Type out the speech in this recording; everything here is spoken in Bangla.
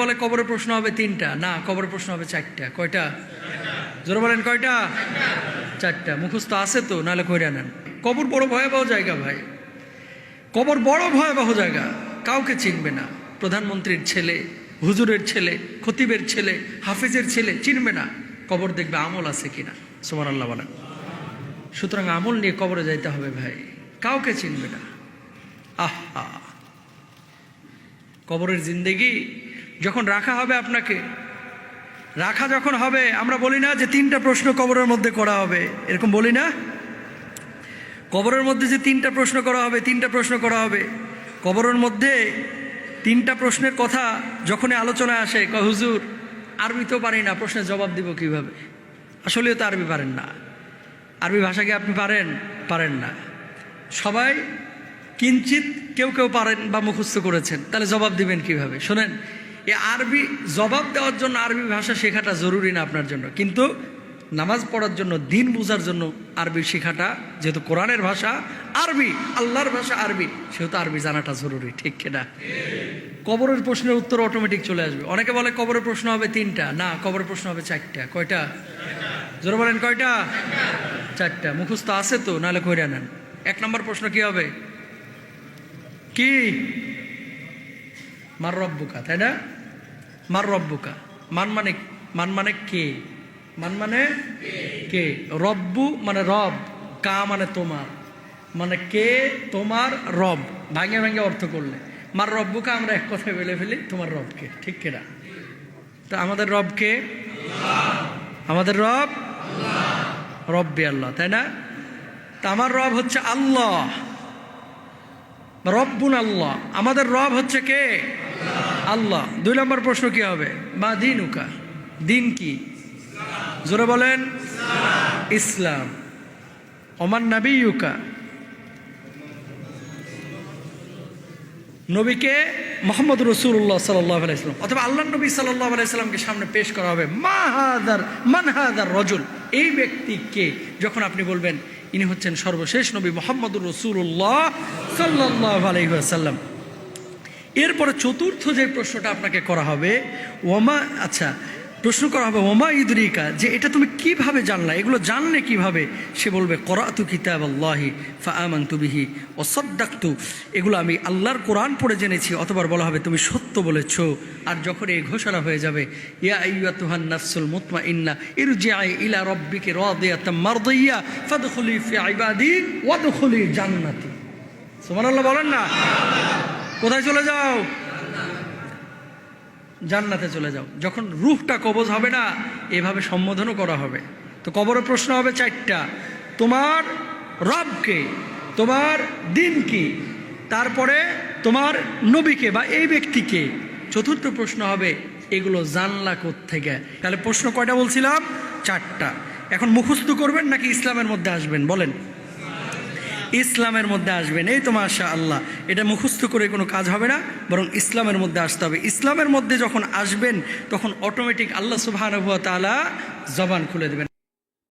বলে কবরের প্রশ্ন হবে তিনটা। না, কবরের প্রশ্ন হবে চারটা। কয়টা? জোরে বলেন, কয়টা? চারটা। মুখস্থ আছে তো, নাহলে কইরা নেন। কবর বড় ভয়াবহ জায়গা ভাই। কবর বড় ভয়াবহ জায়গা। কাউকে চিনবে না। প্রধানমন্ত্রীর ছেলে, হুজুরের ছেলে, খতিবের ছেলে, হাফিজের ছেলে চিনবে না। কবর দেখবে আমল আছে কিনা। সোমান আল্লাহ বলেন। সুতরাং আমল নিয়ে কবরে যাইতে হবে ভাই। কাউকে চিনবে না। আহা! কবরের জিন্দেগি যখন রাখা হবে আপনাকে, রাখা যখন হবে, আমরা বলি না যে তিনটা প্রশ্ন কবরের মধ্যে করা হবে। এরকম বলি না? কবরের মধ্যে যে তিনটা প্রশ্ন করা হবে, তিনটা প্রশ্ন করা হবে। কবরের মধ্যে তিনটা প্রশ্নের কথা যখনই আলোচনায় আসে ক হুজুর, আরবি তো পারি না, প্রশ্নের জবাব দিব কীভাবে? আসলেও তো আরবি পারেন না। আরবি ভাষাকে আপনি পারেন? পারেন না। সবাই কিঞ্চিত কেউ কেউ পারেন বা মুখস্থ করেছেন। তাহলে জবাব দিবেন কীভাবে? শোনেন এ আরবি জবাব দেওয়ার জন্য আরবি ভাষা শেখাটা জরুরি না আপনার জন্য। কিন্তু নামাজ পড়ার জন্য, দিন বোঝার জন্য আরবি শেখাটা, যেহেতু কোরআনের ভাষা আরবি, আল্লাহর ভাষা আরবি, সেহেতু আরবি জানাটা জরুরি, ঠিক কিনা কবরের প্রশ্নের উত্তর অটোমেটিক চলে আসবে। অনেকে বলে কবরের প্রশ্ন হবে তিনটা। না, কবরের প্রশ্ন হবে চারটা। কয়টা? জোরে বলেন, কয়টা? চারটা। মুখস্থ আছে তো, নাহলে কইরা নেন। এক নম্বর প্রশ্ন কি হবে? কি? মার রব্বুকা, তাই না? মার রব্বুকা। মান মানে মান মানে কে? মান মানে কে? রব্বু মানে রব, কা মানে তোমার। মানে কে, তোমার, রব। ভাঙে ভাঙে অর্থ করলে। মার রব্বুকা আমরা এক কথায় বলে ফেলি, তোমার রবকে। ঠিক কিনা তো আমাদের রবকে আমাদের রব? রব্বি আল্লাহ, তাই না? তা আমার রব হচ্ছে আল্লাহ। রব্বুন আল্লাহ। আমাদের রব হচ্ছে কে? আল্লাহ। দুই নম্বর প্রশ্ন কি হবে? বা দিন উকা দিন কি? জোরে বলেন। ইসলাম। অমান নবী ইউকা নবীকে মোহাম্মদ রসুল্লাহ সাল্লাহ আলাইসলাম অথবা আল্লাহ নবী সাল্লাহ আলাইসাল্লামকে সামনে পেশ করা হবে। মাহাদার মানহাদার রজুল। এই ব্যক্তিকে যখন আপনি বলবেন ইনি হচ্ছেন সর্বশেষ নবী মোহাম্মদুর রসুল্লাহ সাল্লাহ আলাইসাল্লাম এরপরে চতুর্থ যে প্রশ্নটা আপনাকে করা হবে ওমা আচ্ছা প্রশ্ন করা হবে, ওমা ইদরিকা যে এটা তুমি কীভাবে জানলা? এগুলো জানলে কীভাবে? সে বলবে, করাতু কিতাব আল্লাহি ফা আমাং তুবিহি ও সদ্দাক্তু এগুলো আমি আল্লাহর কোরআন পড়ে জেনেছি, অতবার বলা হবে, তুমি সত্য বলেছ আর যখন এই ঘোষণা হয়ে যাবে, ইয়া আইয়া তুহান নাফসুল মুতমা ইন্না ইরজিআই ইলা রব্বিকে রাদিয়াতাম মারদিয়া ফাদখুলি ফি ইবাদি ওয়াদখুলি জান্নাতি সুবহানাল্লাহ বলেন না? কোথায় চলে যাও? জান্নাতে চলে যাও। যখন রুহটা কবজ হবে না, এভাবে সম্বোধনও করা হবে। তো কবরের প্রশ্ন হবে চারটা। তোমার রবকে, তোমার দিন কি তারপরে তোমার নবীকে বা এই ব্যক্তিকে। চতুর্থ প্রশ্ন হবে, এগুলো জানলা থেকে তাহলে প্রশ্ন কয়টা বলছিলাম? চারটা। এখন মুখস্থ করবেন নাকি ইসলামের মধ্যে আসবেন? বলেন। ইসলামের মধ্যে আসবেন এই তো মাশা আল্লাহ এটা মুখস্থ করে কোনো কাজ হবে না, বরং ইসলামের মধ্যে আসতে হবে। ইসলামের মধ্যে যখন আসবেন, তখন অটোমেটিক আল্লাহ সুবাহ তালা জবান খুলে দেবেন।